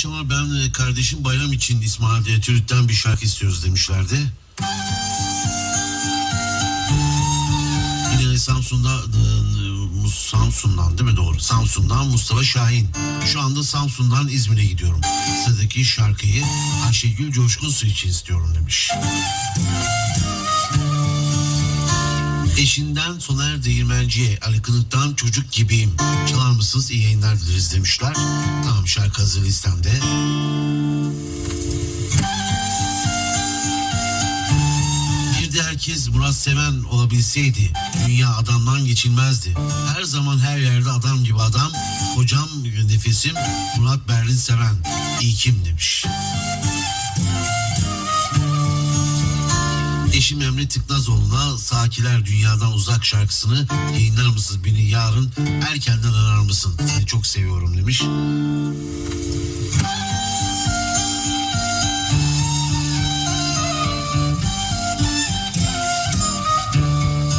akşamlar ben e, kardeşim bayram için İsmail e, Türk'ten bir şarkı istiyoruz demişlerdi. Yine Samsun'da e, Mus- Samsun'dan değil mi doğru? Samsun'dan Mustafa Şahin. Şu anda Samsun'dan İzmir'e gidiyorum. Sıradaki şarkıyı Ayşegül Coşkun için istiyorum demiş. Eşinden Soner Değirmenci'ye Ali Kılıç'tan çocuk gibiyim. Çalar mısınız iyi yayınlar dileriz demişler. Tamam şarkı hazır listemde. Bir de herkes Murat Seven olabilseydi dünya adamdan geçilmezdi. Her zaman her yerde adam gibi adam. Hocam nefesim Murat Berlin Seven. İyi kim demiş. Eşim Emre Tıknazoğlu'na Sakiler Dünyadan Uzak şarkısını yayınlar mısınız beni yarın erkenden arar mısın? Seni çok seviyorum demiş.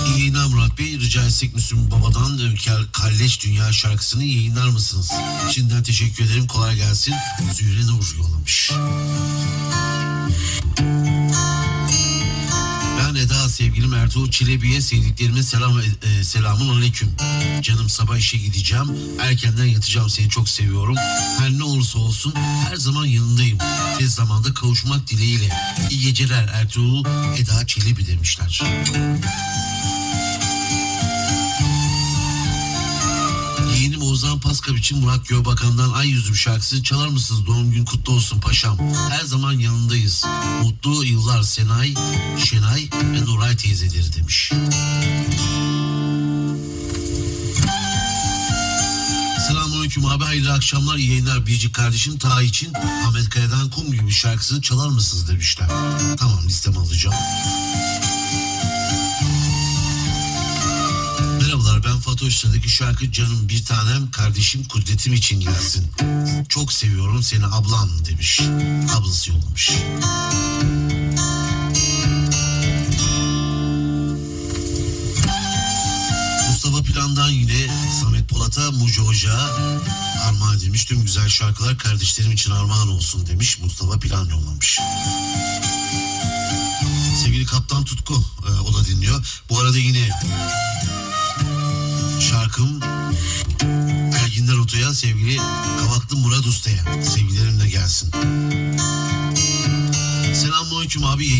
Yayınlar Murat Bey. Rica etsek Müslüm Baba'dan Kalleş Dünya şarkısını yayınlar mısınız? Şimdiden teşekkür ederim. Kolay gelsin. Zühre Nur yollamış. Eda sevgilim Ertuğrul Çelebi'ye sevdiklerime selam e, selamun aleyküm. Canım sabah işe gideceğim. Erkenden yatacağım seni çok seviyorum. Her ne olursa olsun her zaman yanındayım. Tez zamanda kavuşmak dileğiyle. İyi geceler Ertuğrul Eda Çelebi demişler. Yeğenim Oğuzhan Paskap için Murat Göğbakan'dan Ay Yüzüm şarkısı çalar mısınız? Doğum gün kutlu olsun paşam. Her zaman yanındayız. Mutlu yıllar Senay, Şenay ve Nuray teyzeleri demiş. Selamünaleyküm abi hayırlı akşamlar iyi yayınlar Biricik kardeşim Ta için Ahmet Kaya'dan Kum gibi şarkısını çalar mısınız demişler. Tamam listemi alacağım. Fatoş'taki şarkı Canım Bir Tanem Kardeşim Kudretim için gelsin. Çok seviyorum seni ablam demiş. Ablası yollamış. Mustafa Plan'dan yine Samet Polat'a Mucu Hoca armağan edilmiş. Tüm güzel şarkılar kardeşlerim için armağan olsun demiş. Mustafa Plan yollamış. Sevgili Kaptan Tutku e, o da dinliyor. Bu arada yine şarkım Erginler Oto'ya sevgili Kavaklı Murat Usta'ya sevgilerimle gelsin. Selamünaleyküm abi.